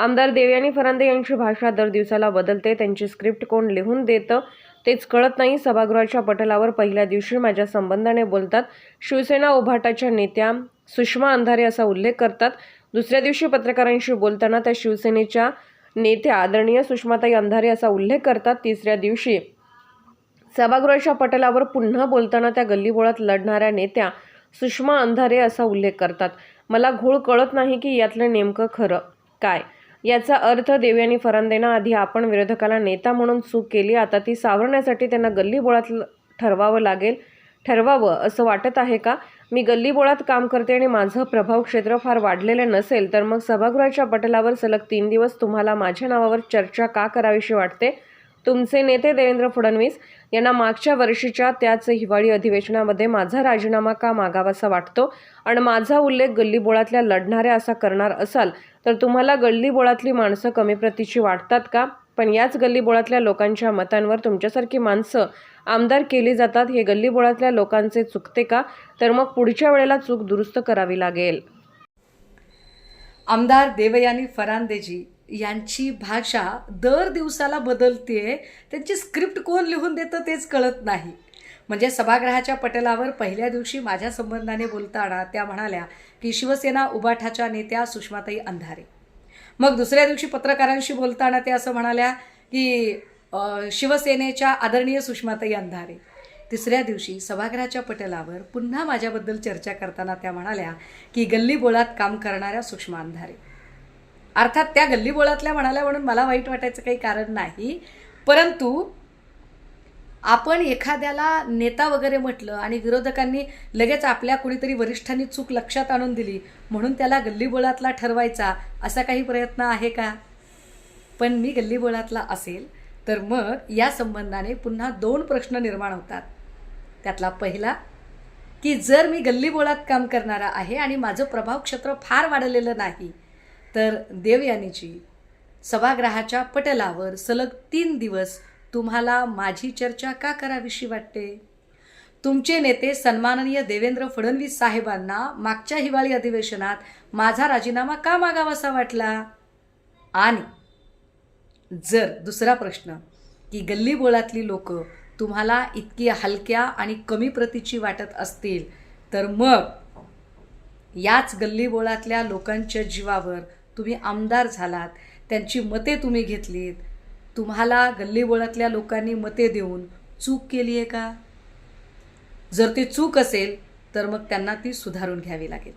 आमदार देवयानी फरांदे यांची भाषा दर दिवसाला बदलते. त्यांची स्क्रिप्ट कोण लिहून देतं तेच कळत नाही. सभागृहाच्या पटलावर पहिल्या दिवशी माझ्या संबंधाने बोलतात शिवसेना उभाटाच्या नेत्या सुषमा अंधारे असा उल्लेख करतात. दुसऱ्या दिवशी पत्रकारांशी बोलताना त्या शिवसेनेच्या नेत्या आदरणीय सुषमाताई अंधारे असा उल्लेख करतात. तिसऱ्या दिवशी सभागृहाच्या पटलावर पुन्हा बोलताना त्या गल्लीबोळात लढणाऱ्या नेत्या सुषमा अंधारे असा उल्लेख करतात. मला घोळ कळत नाही की यातलं नेमकं खरं काय? याचा अर्थ देवयानी फरांदेनं आधी आपण विरोधकाला नेता म्हणून चूक केली. आता ती सावरण्यासाठी त्यांना गल्लीबोळात ठरवावं लागेल. ठरवावं असं वाटत आहे का? मी गल्लीबोळात काम करते आणि माझं प्रभाव क्षेत्र फार वाढलेलं नसेल तर मग सभागृहाच्या पटलावर सलग तीन दिवस तुम्हाला माझ्या नावावर चर्चा का करावीशी वाटते? तुमचे नेते देवेंद्र फडणवीस यांना मागच्या वर्षीच्या त्याच हिवाळी अधिवेशनामध्ये माझा राजीनामा का मागावासा वाटतो? आणि माझा उल्लेख गल्लीबोळातल्या लढणाऱ्या असा करणार असाल तर तुम्हाला गल्लीबोळातली माणसं कमी प्रतीची वाटतात का? पण याच गल्लीबोळातल्या लोकांच्या मतांवर तुमच्यासारखी माणसं आमदार केली जातात हे गल्लीबोळातल्या लोकांचे चुकते का? तर मग पुढच्या वेळेला चूक दुरुस्त करावी लागेल. आमदार देवयानी फरांदेजी यांची भाषा दर दिवसाला बदलते त्यांची स्क्रिप्ट कोण लिहून देतं तेच कळत नाही. म्हणजे सभागृहाच्या पटलावर पहिल्या दिवशी माझ्या संबंधाने बोलताना त्या म्हणाल्या की शिवसेना उबाठाच्या नेत्या सुषमाताई अंधारे. मग दुसऱ्या दिवशी पत्रकारांशी बोलताना त्या असं म्हणाल्या की शिवसेनेच्या आदरणीय सुषमाताई अंधारे. तिसऱ्या दिवशी सभागृहाच्या पटलावर पुन्हा माझ्याबद्दल चर्चा करताना त्या म्हणाल्या की गल्लीबोळात काम करणाऱ्या सुषमा अंधारे. अर्थात त्या गल्लीबोळातल्या म्हणाल्या म्हणून मला वाईट वाटायचं काही कारण नाही. परंतु आपण एखाद्याला नेता वगैरे म्हटलं आणि विरोधकांनी लगेच आपल्या कुणीतरी वरिष्ठांनी चूक लक्षात आणून दिली म्हणून त्याला गल्लीबोळातला ठरवायचा असा काही प्रयत्न आहे का? पण मी गल्लीबोळातला असेल तर मग या संबंधाने पुन्हा दोन प्रश्न निर्माण होतात. त्यातला पहिला की जर मी गल्लीबोळात काम करणारा आहे आणि माझं प्रभाव क्षेत्र फार वाढलेलं नाही तर देवयानीची सभागृहाच्या पटलावर सलग तीन दिवस तुम्हाला माझी चर्चा का करावीशी वाटते? तुमचे नेते सन्माननीय देवेंद्र फडणवीस साहेबांना मागच्या हिवाळी अधिवेशनात माझा राजीनामा का मागावासा वाटला? आणि जर दुसरा प्रश्न की गल्लीबोळातली लोक तुम्हाला इतकी हलक्या आणि कमी प्रतीची वाटत असतील तर मग याच गल्लीबोळातल्या लोकांच्या जीवावर तुम्ही आमदार झालात त्यांची मते तुम्ही घेतलीत. तुम्हाला गल्लीबोळातल्या लोकांनी मते देऊन चूक केली आहे का? जर ती चूक असेल तर मग त्यांना ती सुधारून घ्यावी लागेल.